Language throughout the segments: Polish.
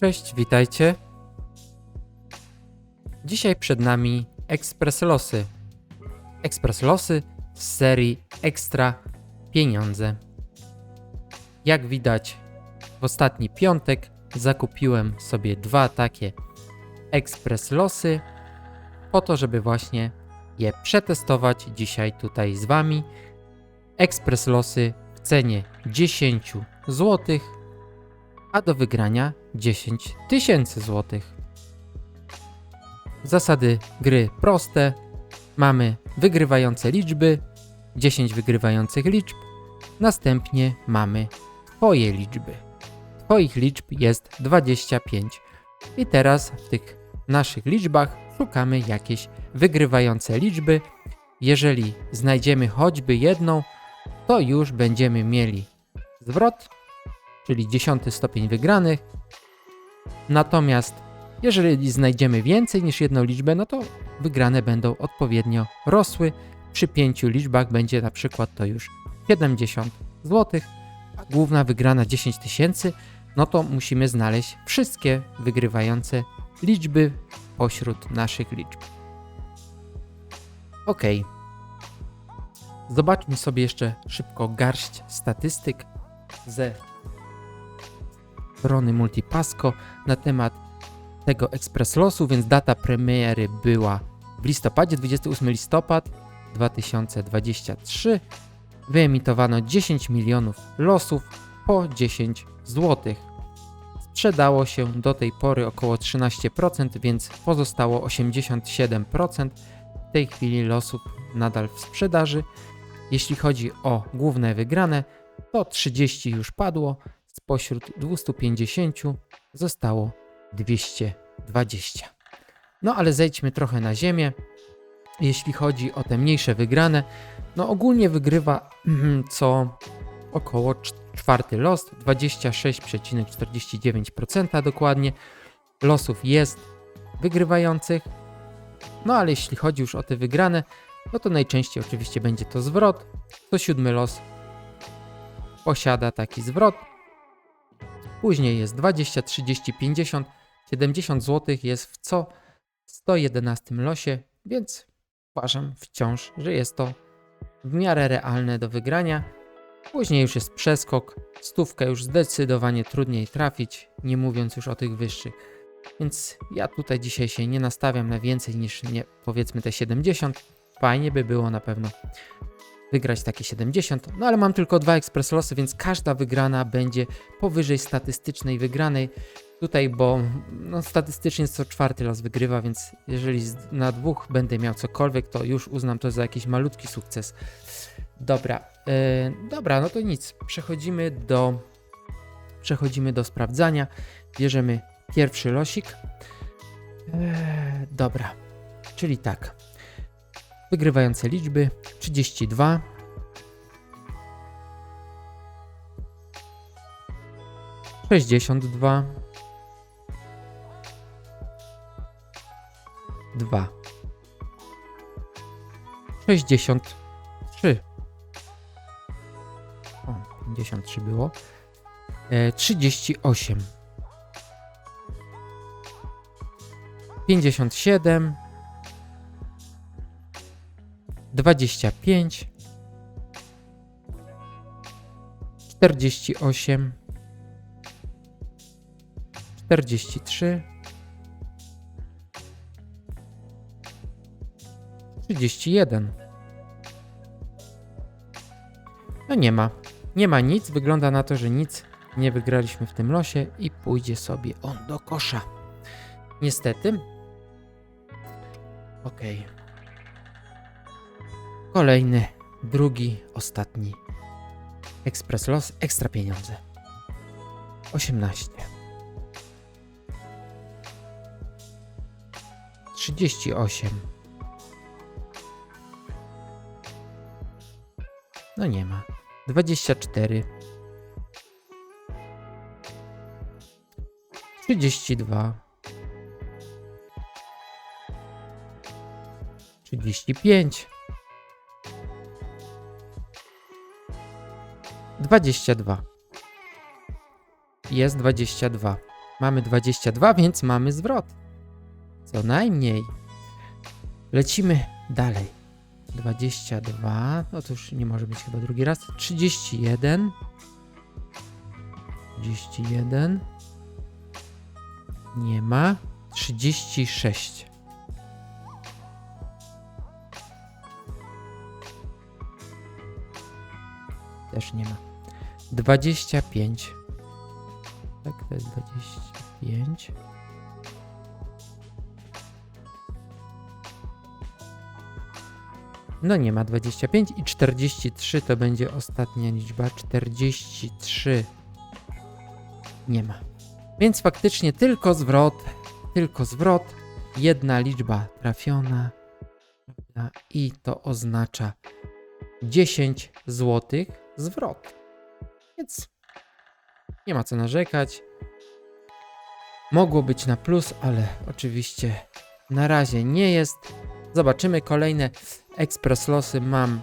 Cześć, witajcie. Dzisiaj przed nami Express Losy. Express Losy z serii Ekstra Pieniądze. Jak widać, w ostatni piątek zakupiłem sobie dwa takie Express Losy po to, żeby właśnie je przetestować dzisiaj tutaj z Wami. Express Losy w cenie 10 zł, a do wygrania 10 tysięcy złotych. Zasady gry proste. Mamy wygrywające liczby, 10 wygrywających liczb, następnie mamy Twoje liczby. Twoich liczb jest 25. I teraz w tych naszych liczbach szukamy jakieś wygrywające liczby. Jeżeli znajdziemy choćby jedną, to już będziemy mieli zwrot, czyli 10 stopień wygranych. Natomiast jeżeli znajdziemy więcej niż jedną liczbę, no to wygrane będą odpowiednio rosły. Przy pięciu liczbach będzie na przykład to już 70 zł, a główna wygrana 10 tysięcy, no to musimy znaleźć wszystkie wygrywające liczby pośród naszych liczb. Ok. Zobaczmy sobie jeszcze szybko garść statystyk ze strony Multipasco na temat tego Express Losu, więc data premiery była w listopadzie, 28 listopad 2023. Wyemitowano 10 milionów losów po 10 zł. Sprzedało się do tej pory około 13%, więc pozostało 87%. W tej chwili losów nadal w sprzedaży. Jeśli chodzi o główne wygrane, to 30 już padło, spośród 250 zostało 220. No ale zejdźmy trochę na ziemię. Jeśli chodzi o te mniejsze wygrane, no ogólnie wygrywa co około cz- czwarty los, 26,49% dokładnie. Losów jest wygrywających. No ale jeśli chodzi już o te wygrane, no to najczęściej oczywiście będzie to zwrot. To siódmy los posiada taki zwrot. Później jest 20, 30, 50, 70 zł jest w co 111 losie, więc uważam wciąż, że jest to w miarę realne do wygrania. Później już jest przeskok, stówkę już zdecydowanie trudniej trafić, nie mówiąc już o tych wyższych. Więc ja tutaj dzisiaj się nie nastawiam na więcej niż nie, powiedzmy te 70. Fajnie by było na pewno wygrać takie 70, no ale mam tylko dwa ekspres losy, więc każda wygrana będzie powyżej statystycznej wygranej. Tutaj, bo no, statystycznie co czwarty los wygrywa, więc jeżeli na dwóch będę miał cokolwiek, to już uznam to za jakiś malutki sukces. Dobra, yy, dobra, no to nic. Przechodzimy do przechodzimy do sprawdzania. Bierzemy pierwszy losik. Eee, dobra, czyli tak. Wygrywające liczby 32 62 2 63 O, 53 było. E, 38 57 25 48 43 31 No nie ma. Nie ma nic. Wygląda na to, że nic nie wygraliśmy w tym losie i pójdzie sobie on do kosza. Niestety. Okej. Kolejny, drugi, ostatni. Express Los, ekstra pieniądze. 18. 38. No nie ma. 24. 32. 35. 22. Jest 22. Mamy 22, więc mamy zwrot. Co najmniej. Lecimy dalej. 22, no to już nie może być chyba drugi raz. 31. 31. Nie ma. 36. Też nie ma. 25. Tak, to jest 25. No nie ma 25 i 43 to będzie ostatnia liczba. 43 nie ma. Więc faktycznie tylko zwrot, tylko zwrot, jedna liczba trafiona i to oznacza 10 zł zwrot. Więc nie ma co narzekać. Mogło być na plus, ale oczywiście na razie nie jest. Zobaczymy kolejne ekspres losy mam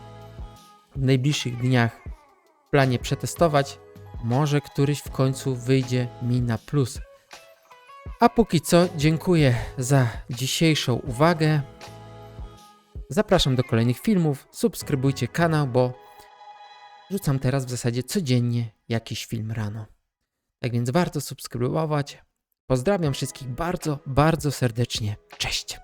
w najbliższych dniach w planie przetestować. Może któryś w końcu wyjdzie mi na plus. A póki co dziękuję za dzisiejszą uwagę. Zapraszam do kolejnych filmów. Subskrybujcie kanał, bo rzucam teraz w zasadzie codziennie jakiś film rano. Tak więc warto subskrybować. Pozdrawiam wszystkich bardzo, bardzo serdecznie. Cześć!